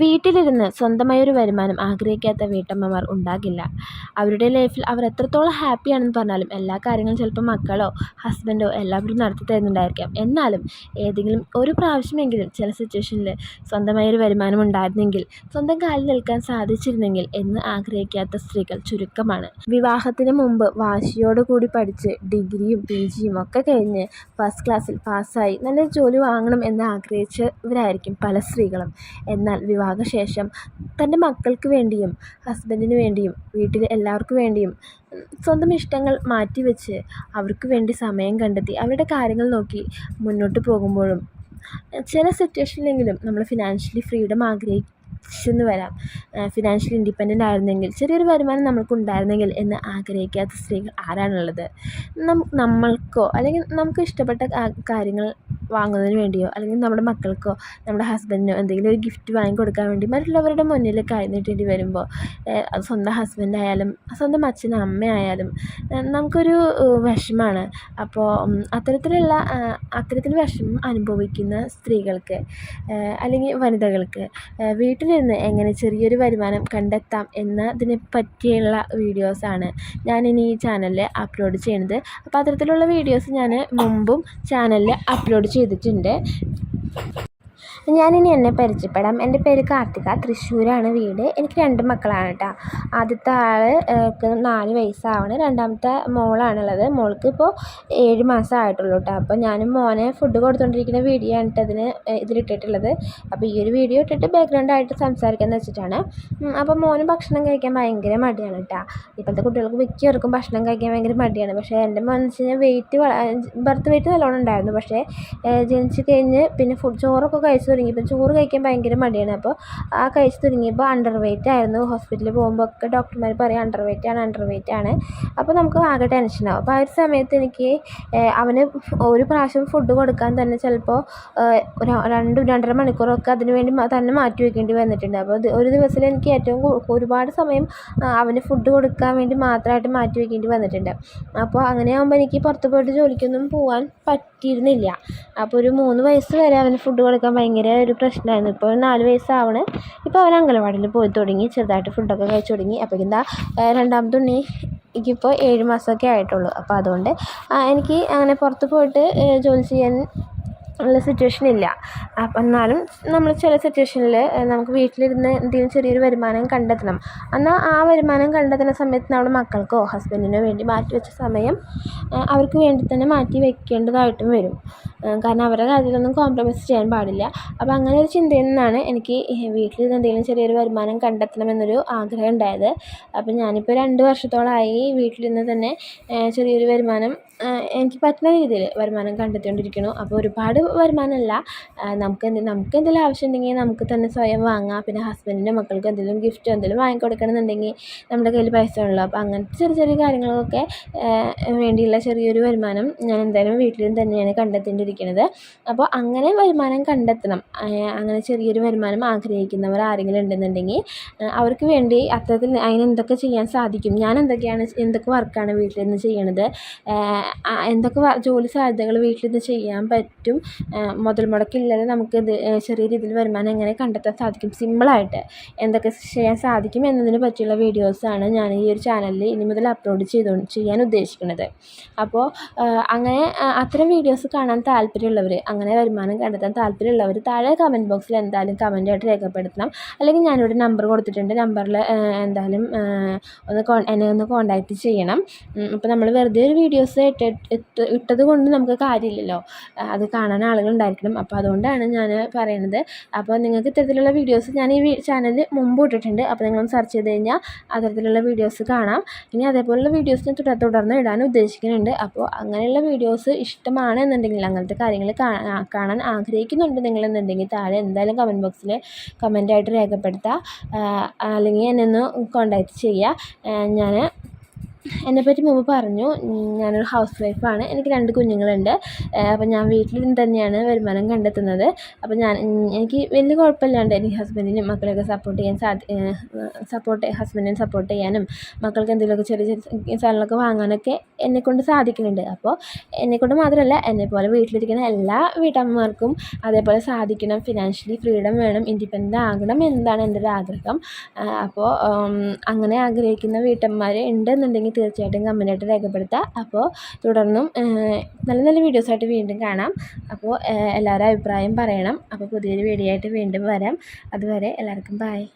വീട്ടിലിരുന്ന് സ്വന്തമായി ഒരു വരുമാനം ആഗ്രഹിക്കാത്ത വീട്ടമ്മമാർ ഉണ്ടാകില്ല. അവരുടെ ലൈഫിൽ അവർ എത്രത്തോളം ഹാപ്പിയാണെന്ന് പറഞ്ഞാലും എല്ലാ കാര്യങ്ങളും ചിലപ്പോൾ മക്കളോ ഹസ്ബൻഡോ എല്ലാവരും നടത്തി തരുന്നുണ്ടായിരിക്കാം. എന്നാലും ഏതെങ്കിലും ഒരു പ്രാവശ്യമെങ്കിലും ചില സിറ്റുവേഷനിൽ സ്വന്തമായി ഒരു വരുമാനം ഉണ്ടായിരുന്നെങ്കിൽ സ്വന്തം കാലിൽ നിൽക്കാൻ സാധിച്ചിരുന്നെങ്കിൽ എന്ന് ആഗ്രഹിക്കാത്ത സ്ത്രീകൾ ചുരുക്കമാണ്. വിവാഹത്തിന് മുമ്പ് വാശിയോടുകൂടി പഠിച്ച് ഡിഗ്രിയും പി ജിയും ഒക്കെ കഴിഞ്ഞ് ഫസ്റ്റ് ക്ലാസ്സിൽ പാസ്സായി നല്ലൊരു ജോലി വാങ്ങണം എന്ന് ആഗ്രഹിച്ചവരായിരിക്കും പല സ്ത്രീകളും. എന്നാൽ വിവാഹശേഷം തന്റെ മക്കൾക്ക് വേണ്ടിയും ഹസ്ബൻഡിന് വേണ്ടിയും വീട്ടിലെ എല്ലാവർക്കും വേണ്ടിയും സ്വന്തം ഇഷ്ടങ്ങൾ മാറ്റിവെച്ച് അവർക്ക് വേണ്ടി സമയം കണ്ടെത്തി അവരുടെ കാര്യങ്ങൾ നോക്കി മുന്നോട്ട് പോകുമ്പോഴും ചില സിറ്റുവേഷനിലെങ്കിലും നമ്മൾ ഫിനാൻഷ്യലി ഫ്രീഡം ആഗ്രഹിച്ചെന്ന് വരാം. ഫിനാൻഷ്യലി ഇൻഡിപെൻഡന്റ് ആയിരുന്നെങ്കിൽ ചെറിയൊരു വരുമാനം നമുക്കുണ്ടായിരുന്നെങ്കിൽ എന്ന് ആഗ്രഹിക്കാത്ത സ്ത്രീകൾ ആരാണുള്ളത്? നമ്മൾക്കോ അല്ലെങ്കിൽ നമുക്ക് ഇഷ്ടപ്പെട്ട കാര്യങ്ങൾ വാങ്ങുന്നതിന് വേണ്ടിയോ അല്ലെങ്കിൽ നമ്മുടെ മക്കൾക്കോ നമ്മുടെ ഹസ്ബൻഡിനോ എന്തെങ്കിലും ഒരു ഗിഫ്റ്റ് വാങ്ങി കൊടുക്കാൻ വേണ്ടി മറ്റുള്ളവരുടെ മുന്നിൽ കൈ നീട്ടേണ്ടി വരുമ്പോൾ അത് സ്വന്തം ഹസ്ബൻഡായാലും സ്വന്തം അച്ഛനും അമ്മയായാലും നമുക്കൊരു വിഷമമാണ് അപ്പോൾ അത്തരത്തിലുള്ള അത്തരത്തിൽ വിഷമം അനുഭവിക്കുന്ന സ്ത്രീകൾക്ക് അല്ലെങ്കിൽ വനിതകൾക്ക് വീട്ടിലിരുന്ന് എങ്ങനെ ചെറിയൊരു വരുമാനം കണ്ടെത്താം എന്നതിനെ പറ്റിയുള്ള വീഡിയോസാണ് ഞാനിനി ഈ ചാനലിൽ അപ്ലോഡ് ചെയ്യുന്നത്. അപ്പോൾ അത്തരത്തിലുള്ള വീഡിയോസ് ഞാൻ മുമ്പും ചാനലിൽ അപ്ലോഡ് ചെയ്തിട്ടുണ്ട്. ഞാനിനി എന്നെ പരിചയപ്പെടാം. എന്റെ പേര് കാർത്തിക. തൃശ്ശൂരാണ് വീട്. എനിക്ക് രണ്ട് മക്കളാണ് കേട്ടോ. ആദ്യത്തെ ആൾക്ക് നാല് വയസ്സാവണ്. രണ്ടാമത്തെ മോളാണുള്ളത്. മോൾക്ക് ഇപ്പോൾ ഏഴ് മാസം ആയിട്ടുള്ളൂ കേട്ടോ. അപ്പോൾ ഞാനും മോനെ ഫുഡ് കൊടുത്തുകൊണ്ടിരിക്കുന്ന വീഡിയോ ആണ് കേട്ടോ അതിന് ഇതിലിട്ടിട്ടുള്ളത്. അപ്പോൾ ഈ ഒരു വീഡിയോ ഇട്ടിട്ട് ബാക്ക്ഗ്രൗണ്ട് ആയിട്ട് സംസാരിക്കാമെന്ന് വെച്ചിട്ടാണ്. അപ്പോൾ മോന് ഭക്ഷണം കഴിക്കാൻ ഭയങ്കര മടിയാണ് കേട്ടോ ഇപ്പോഴത്തെ കുട്ടികൾക്ക് മിക്കവർക്കും ഭക്ഷണം കഴിക്കാൻ ഭയങ്കര മടിയാണ്. പക്ഷേ എന്റെ കഴിഞ്ഞാൽ വെയിറ്റ് ബർത്ത് വെയിറ്റ് നല്ലോണം ഉണ്ടായിരുന്നു. പക്ഷേ ജനിച്ച് കഴിഞ്ഞ് പിന്നെ ഫുഡ് ചോറൊക്കെ കഴിച്ച് തുടങ്ങിയപ്പോൾ ചോറ് കഴിക്കാൻ ഭയങ്കര മടിയാണ്. അപ്പോൾ ആ കഴിച്ച് തുടങ്ങിയപ്പോൾ അണ്ടർ വെയിറ്റ് ആയിരുന്നു ഹോസ്പിറ്റലിൽ പോകുമ്പോൾ ഒക്കെ ഡോക്ടർമാർ പറയും അണ്ടർ വെയിറ്റ് ആണ് അണ്ടർ വെയിറ്റ് ആണ്. അപ്പോൾ നമുക്ക് ആകെ ടെൻഷനാവും അപ്പോൾ ആ ഒരു സമയത്ത് എനിക്ക് അവന് ഒരു പ്രാവശ്യം ഫുഡ് കൊടുക്കാൻ തന്നെ ചിലപ്പോൾ രണ്ട് രണ്ടര മണിക്കൂറൊക്കെ അതിന് വേണ്ടി തന്നെ മാറ്റി വയ്ക്കേണ്ടി വന്നിട്ടുണ്ട്. അപ്പോൾ ഒരു ദിവസം എനിക്ക് ഏറ്റവും ഒരുപാട് സമയം അവന് ഫുഡ് കൊടുക്കാൻ വേണ്ടി മാത്രമായിട്ട് മാറ്റി വയ്ക്കേണ്ടി വന്നിട്ടുണ്ട്. അപ്പോൾ അങ്ങനെ ആകുമ്പോൾ എനിക്ക് പുറത്ത് പോയിട്ട് ജോലിക്കൊന്നും പോകാൻ പറ്റിയിരുന്നില്ല. അപ്പോൾ ഒരു മൂന്ന് വയസ്സ് വരെ അവന് ഫുഡ് കൊടുക്കാൻ ഭയങ്കര ഒരു പ്രശ്നമായിരുന്നു. ഇപ്പോൾ നാല് വയസ്സാവണ്. ഇപ്പോൾ അവൻ അംഗനവാടിയിൽ പോയി തുടങ്ങി. ചെറുതായിട്ട് ഫുഡൊക്കെ കഴിച്ചു തുടങ്ങി. അപ്പോൾ എന്താ രണ്ടാമത്തെ ഉണ്ണി എനിക്കിപ്പോൾ ഏഴ് മാസമൊക്കെ ആയിട്ടുള്ളൂ. അപ്പോൾ അതുകൊണ്ട് എനിക്ക് അങ്ങനെ പുറത്ത് പോയിട്ട് ജോലി ചെയ്യാൻ ഉള്ള സിറ്റുവേഷൻ ഇല്ല. അപ്പം എന്നാലും നമ്മൾ ചില സിറ്റുവേഷനിൽ നമുക്ക് വീട്ടിലിരുന്ന് എന്തെങ്കിലും ചെറിയൊരു വരുമാനം കണ്ടെത്തണം. എന്നാൽ ആ വരുമാനം കണ്ടെത്തുന്ന സമയത്ത് നമ്മൾ മക്കൾക്കോ ഹസ്ബൻഡിനോ വേണ്ടി മാറ്റി വെച്ച സമയം അവർക്ക് വേണ്ടി തന്നെ മാറ്റി വെക്കേണ്ടതായിട്ടും വരും. കാരണം അവരുടെ കാര്യത്തിലൊന്നും കോംപ്രമൈസ് ചെയ്യാൻ പാടില്ല. അപ്പോൾ അങ്ങനെ ഒരു ചിന്തയിൽ നിന്നാണ് എനിക്ക് വീട്ടിലിരുന്ന് എന്തെങ്കിലും ചെറിയൊരു വരുമാനം കണ്ടെത്തണമെന്നൊരു ആഗ്രഹം ഉണ്ടായത്. അപ്പം ഞാനിപ്പോൾ രണ്ട് വർഷത്തോളമായി വീട്ടിലിരുന്ന് തന്നെ ചെറിയൊരു വരുമാനം എനിക്ക് പറ്റുന്ന രീതിയിൽ വരുമാനം കണ്ടെത്തിക്കൊണ്ടിരിക്കുന്നു. അപ്പോൾ ഒരുപാട് വരുമാനമല്ല. നമുക്ക് നമുക്ക് എന്തെങ്കിലും ആവശ്യമുണ്ടെങ്കിൽ നമുക്ക് തന്നെ സ്വയം വാങ്ങാം. പിന്നെ ഹസ്ബൻഡിന്റെ മക്കൾക്ക് എന്തെങ്കിലും ഗിഫ്റ്റ് എന്തെങ്കിലും വാങ്ങിക്കൊടുക്കണം എന്നുണ്ടെങ്കിൽ നമ്മുടെ കയ്യിൽ പൈസ ഉള്ളൂ. അപ്പോൾ അങ്ങനത്തെ ചെറിയ ചെറിയ കാര്യങ്ങൾക്കൊക്കെ വേണ്ടിയുള്ള ചെറിയൊരു വരുമാനം ഞാൻ എന്തായാലും വീട്ടിലും തന്നെയാണ് കണ്ടെത്തിക്കൊണ്ടിരിക്കുന്നത്. അപ്പോൾ അങ്ങനെ വരുമാനം കണ്ടെത്തണം. അങ്ങനെ ചെറിയൊരു വരുമാനം ആഗ്രഹിക്കുന്നവർ ആരെങ്കിലും ഉണ്ടെന്നുണ്ടെങ്കിൽ അവർക്ക് വേണ്ടി അത്തരത്തിൽ അതിന് എന്തൊക്കെ ചെയ്യാൻ സാധിക്കും ഞാൻ എന്തൊക്കെയാണ് എന്തൊക്കെ വർക്കാണ് വീട്ടിൽ നിന്ന് ചെയ്യണത് എന്തൊക്കെ ജോലി സാധ്യതകൾ വീട്ടിലിരുന്ന് ചെയ്യാൻ പറ്റും? മുതൽ മുടക്കില്ലാതെ നമുക്ക് ചെറിയ രീതിയിൽ വരുമാനം എങ്ങനെ കണ്ടെത്താൻ സാധിക്കും? സിമ്പിളായിട്ട് എന്തൊക്കെ ചെയ്യാൻ സാധിക്കും എന്നതിനെ പറ്റിയുള്ള വീഡിയോസാണ് ഞാൻ ഈ ഒരു ചാനലിൽ ഇനി മുതൽ അപ്ലോഡ് ചെയ്തു ചെയ്യാൻ ഉദ്ദേശിക്കുന്നത്. അപ്പോൾ അങ്ങനെ അത്തരം വീഡിയോസ് കാണാൻ താല്പര്യമുള്ളവർ അങ്ങനെ വരുമാനം കണ്ടെത്താൻ താല്പര്യമുള്ളവർ താഴെ കമന്റ് ബോക്സിൽ എന്തായാലും കമന്റായിട്ട് രേഖപ്പെടുത്തണം. അല്ലെങ്കിൽ ഞാനിവിടെ നമ്പർ കൊടുത്തിട്ടുണ്ട്. നമ്പറിൽ എന്തായാലും ഒന്ന് എന്നെ ഒന്ന് കോൺടാക്റ്റ് ചെയ്യണം. അപ്പോൾ നമ്മൾ വെറുതെ ഒരു വീഡിയോസ് ഇട്ട് ഇട്ടത് കൊണ്ട് നമുക്ക് കാര്യമില്ലല്ലോ. അത് കാണാൻ ആളുകൾ ഉണ്ടായിരിക്കണം അപ്പോൾ അതുകൊണ്ടാണ് ഞാൻ പറയണത്. അപ്പോൾ നിങ്ങൾക്ക് ഇത്തരത്തിലുള്ള വീഡിയോസ് ഞാൻ ഈ ചാനലിൽ മുമ്പ് ഇട്ടിട്ടുണ്ട്. അപ്പോൾ നിങ്ങൾ സെർച്ച് ചെയ്ത് കഴിഞ്ഞാൽ അത്തരത്തിലുള്ള വീഡിയോസ് കാണാം. ഇനി അതേപോലുള്ള വീഡിയോസ് ഞാൻ തുടർ തുടർന്ന് ഇടാൻ ഉദ്ദേശിക്കുന്നുണ്ട്. അപ്പോൾ അങ്ങനെയുള്ള വീഡിയോസ് ഇഷ്ടമാണ് എന്നുണ്ടെങ്കിൽ അങ്ങനത്തെ കാര്യങ്ങൾ കാണാൻ ആഗ്രഹിക്കുന്നുണ്ട് നിങ്ങളെന്നുണ്ടെങ്കിൽ താഴെ എന്തായാലും കമന്റ് ബോക്സിൽ കമന്റായിട്ട് രേഖപ്പെടുത്തുക. അല്ലെങ്കിൽ എന്നെ ഒന്ന് കോൺടാക്റ്റ് ചെയ്യുക. ഞാൻ എന്നെപ്പറ്റി മുമ്പ് പറഞ്ഞു ഞാനൊരു ഹൗസ് വൈഫാണ് എനിക്ക് രണ്ട് കുഞ്ഞുങ്ങളുണ്ട്. അപ്പം ഞാൻ വീട്ടിലിരുന്ന് തന്നെയാണ് വരുമാനം കണ്ടെത്തുന്നത്. അപ്പം ഞാൻ എനിക്ക് വലിയ കുഴപ്പമില്ലാണ്ട് എനിക്ക് ഹസ്ബൻഡിനും മക്കളെയൊക്കെ സപ്പോർട്ട് ചെയ്യാൻ സാധി സപ്പോർട്ട് ഹസ്ബൻഡിനെ സപ്പോർട്ട് ചെയ്യാനും മക്കൾക്ക് എന്തെങ്കിലുമൊക്കെ ചെറിയ ചെറിയ സാധനങ്ങളൊക്കെ വാങ്ങാനൊക്കെ എന്നെക്കൊണ്ട് സാധിക്കുന്നുണ്ട്. അപ്പോൾ എന്നെക്കൊണ്ട് മാത്രമല്ല എന്നെപ്പോലെ വീട്ടിലിരിക്കുന്ന എല്ലാ വീട്ടമ്മമാർക്കും അതേപോലെ സാധിക്കണം. ഫിനാൻഷ്യലി ഫ്രീഡം വേണം ഇൻഡിപെൻഡന്റ് ആകണം എന്നതാണ് എന്റെ ഒരു ആഗ്രഹം. അപ്പോൾ അങ്ങനെ ആഗ്രഹിക്കുന്ന വീട്ടമ്മമാർ ഉണ്ടെന്നുണ്ടെങ്കിൽ തീർച്ചയായിട്ടും കമന്റായിട്ട് രേഖപ്പെടുത്തുക. അപ്പോൾ തുടർന്നും നല്ല നല്ല വീഡിയോസായിട്ട് വീണ്ടും കാണാം. അപ്പോൾ എല്ലാവരും അഭിപ്രായം പറയണം. അപ്പോൾ പുതിയൊരു വീഡിയോ ആയിട്ട് വീണ്ടും വരാം. അതുവരെ എല്ലാവർക്കും ബായ്